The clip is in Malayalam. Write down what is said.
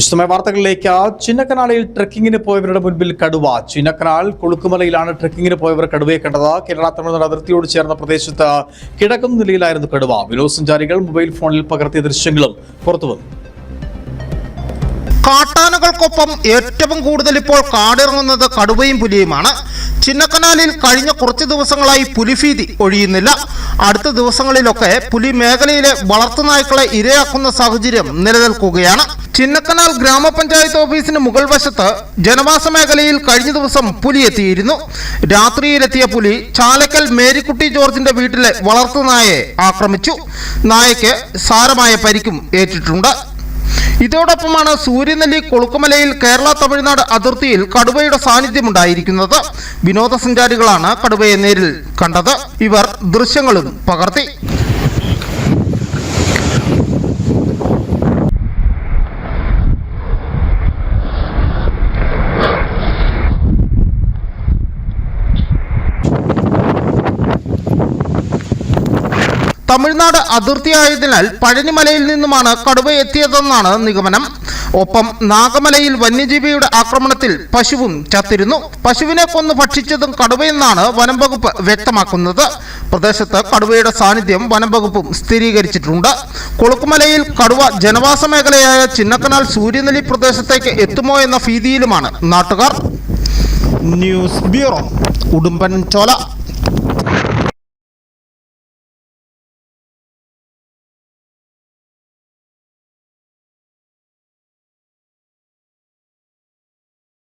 വിശദമായ വാർത്തകളിലേക്ക് ചിന്നക്കനാലിൽ ട്രക്കിങ്ങിന് പോയവരുടെ മുൻപിൽ കടുവ. ചിന്നക്കനാൽ കൊളുക്കുമലയിലാണ് ട്രക്കിങ്ങിന് പോയവർ കടുവയെ കണ്ടത്. കേരള തമിഴ്നാട് അതിർത്തിയോട് ചേർന്ന പ്രദേശത്ത് കിടക്കുന്ന നിലയിലായിരുന്നു കടുവ. വിനോദസഞ്ചാരികൾ മൊബൈൽ ഫോണിൽ പകർത്തിയ ദൃശ്യങ്ങളും പുറത്തുവന്നു. കാട്ടാനകൾക്കൊപ്പം ഏറ്റവും കൂടുതൽ ഇപ്പോൾ കാടിറങ്ങുന്നത് കടുവയും പുലിയുമാണ്. ചിന്നക്കനാലിൽ കഴിഞ്ഞ കുറച്ച് ദിവസങ്ങളായി പുലിഭീതി ഒഴിയുന്നില്ല. അടുത്ത ദിവസങ്ങളിലൊക്കെ പുലി മേഖലയിലെ വളർത്തുനായ്ക്കളെ ഇരയാക്കുന്ന സാഹചര്യം നിലനിൽക്കുകയാണ്. ചിന്നക്കനാൽ ഗ്രാമപഞ്ചായത്ത് ഓഫീസിന് മുകൾ വശത്ത് ജനവാസ മേഖലയിൽ കഴിഞ്ഞ ദിവസം പുലി എത്തിയിരുന്നു രാത്രിയിലെത്തിയ പുലി ചാലക്കൽ മേരിക്കുട്ടി ജോർജിന്റെ വീട്ടിലെ വളർത്തുനായയെ ആക്രമിച്ചു. നായയ്ക്ക് സാരമായ പരിക്കും ഏറ്റിട്ടുണ്ട്. ഇതോടൊപ്പമാണ് സൂര്യനെല്ലി കൊളുക്കുമലയിൽ കേരള തമിഴ്നാട് അതിർത്തിയിൽ കടുവയുടെ സാന്നിധ്യമുണ്ടായിരിക്കുന്നത്. വിനോദസഞ്ചാരികളാണ് കടുവയെ നേരിൽ കണ്ടത്. ഇവർ ദൃശ്യങ്ങളും പകർത്തി. തമിഴ്നാട് അതിർത്തിയായതിനാൽ പഴനിമലയിൽ നിന്നുമാണ് കടുവ എത്തിയതെന്നാണ് നിഗമനം. ഒപ്പം നാഗമലയിൽ വന്യജീവിയുടെ ആക്രമണത്തിൽ പശുവും ചത്തിരുന്നു. പശുവിനെ കൊന്നു ഭക്ഷിച്ചതും കടുവയെന്നാണ് വനം വകുപ്പ് വ്യക്തമാക്കുന്നത്. പ്രദേശത്ത് കടുവയുടെ സാന്നിധ്യം വനം വകുപ്പും സ്ഥിരീകരിച്ചിട്ടുണ്ട്. കൊളുക്കുമലയിൽ കടുവ ജനവാസ മേഖലയായ ചിന്നക്കനാൽ സൂര്യനെല്ലി പ്രദേശത്തേക്ക് എത്തുമോ എന്ന ഭീതിയിലുമാണ് നാട്ടുകാർ. ന്യൂസ് ബ്യൂറോ ഉടുമ്പൻ ചോല